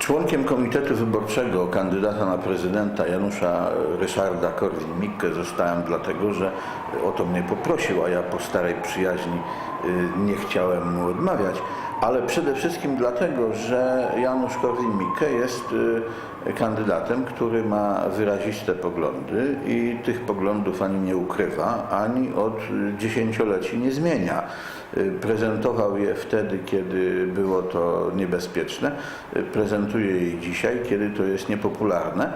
Członkiem Komitetu Wyborczego kandydata na prezydenta Janusza Ryszarda Korwin-Mikke zostałem dlatego, że o to mnie poprosił, a ja po starej przyjaźni y, nie chciałem mu odmawiać, ale przede wszystkim dlatego, że Janusz Korwin-Mikke jest y, kandydatem, który ma wyraziste poglądy i tych poglądów ani nie ukrywa, ani od dziesięcioleci nie zmienia. Y, Prezentował je wtedy, kiedy było to niebezpieczne, y, prezentuje je dzisiaj, kiedy to jest niepopularne,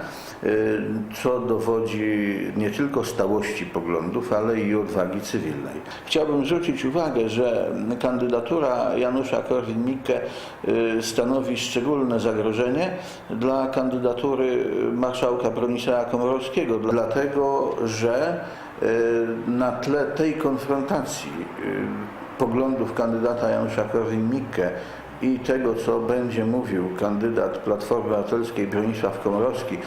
co dowodzi nie tylko stałości poglądów, ale i odwagi cywilnej. Chciałbym zwrócić uwagę, że kandydatura Janusza Korwin-Mikke y, stanowi szczególne zagrożenie dla kandydatury marszałka Bronisława Komorowskiego, dlatego że y, na tle tej konfrontacji y, poglądów kandydata Janusza Korwin-Mikke i tego, co będzie mówił kandydat Platformy Obywatelskiej Bronisław Komorowski,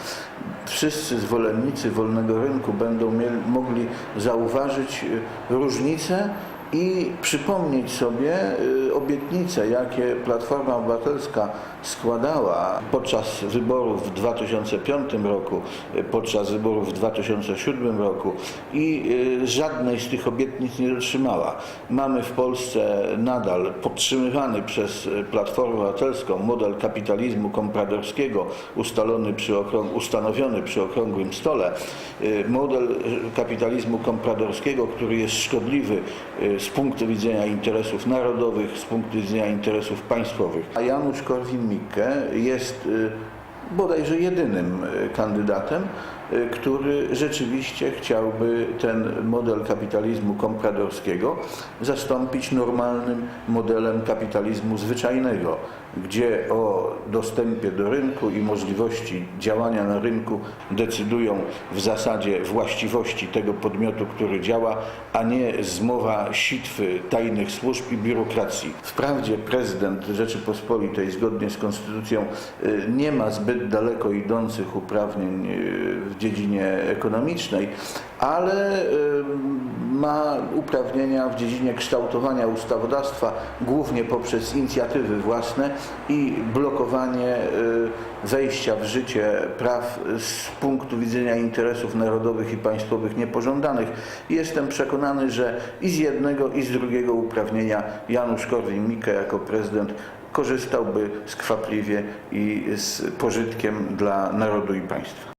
wszyscy zwolennicy wolnego rynku będą mieli, mogli zauważyć y, różnice i przypomnieć sobie y, obietnice, jakie Platforma Obywatelska składała podczas wyborów w 2005 roku, y, podczas wyborów w 2007 roku i y, żadnej z tych obietnic nie dotrzymała. Mamy w Polsce nadal podtrzymywany przez Platformę Obywatelską model kapitalizmu kompradorskiego ustalony przy okrąg- ustanowiony przy okrągłym stole, model kapitalizmu kompradorskiego, który jest szkodliwy z punktu widzenia interesów narodowych, z punktu widzenia interesów państwowych. A Janusz Korwin-Mikke jest y, bodajże jedynym y, kandydatem, y, który rzeczywiście chciałby ten model kapitalizmu kompradorskiego zastąpić normalnym modelem kapitalizmu zwyczajnego, gdzie o dostępie do rynku i możliwości działania na rynku decydują w zasadzie właściwości tego podmiotu, który działa, a nie zmowa sitwy tajnych służb i biurokracji. Wprawdzie prezydent Rzeczypospolitej zgodnie z konstytucją y, nie ma zbyt daleko idących uprawnień y, w dziedzinie ekonomicznej, ale y, ma uprawnienia w dziedzinie kształtowania ustawodawstwa, głównie poprzez inicjatywy własne i blokowanie y, wejścia w życie praw z punktu widzenia interesów narodowych i państwowych niepożądanych. Jestem przekonany, że i z jednego, i z drugiego uprawnienia Janusz Korwin-Mikke jako prezydent korzystałby skwapliwie i z pożytkiem dla narodu i państwa.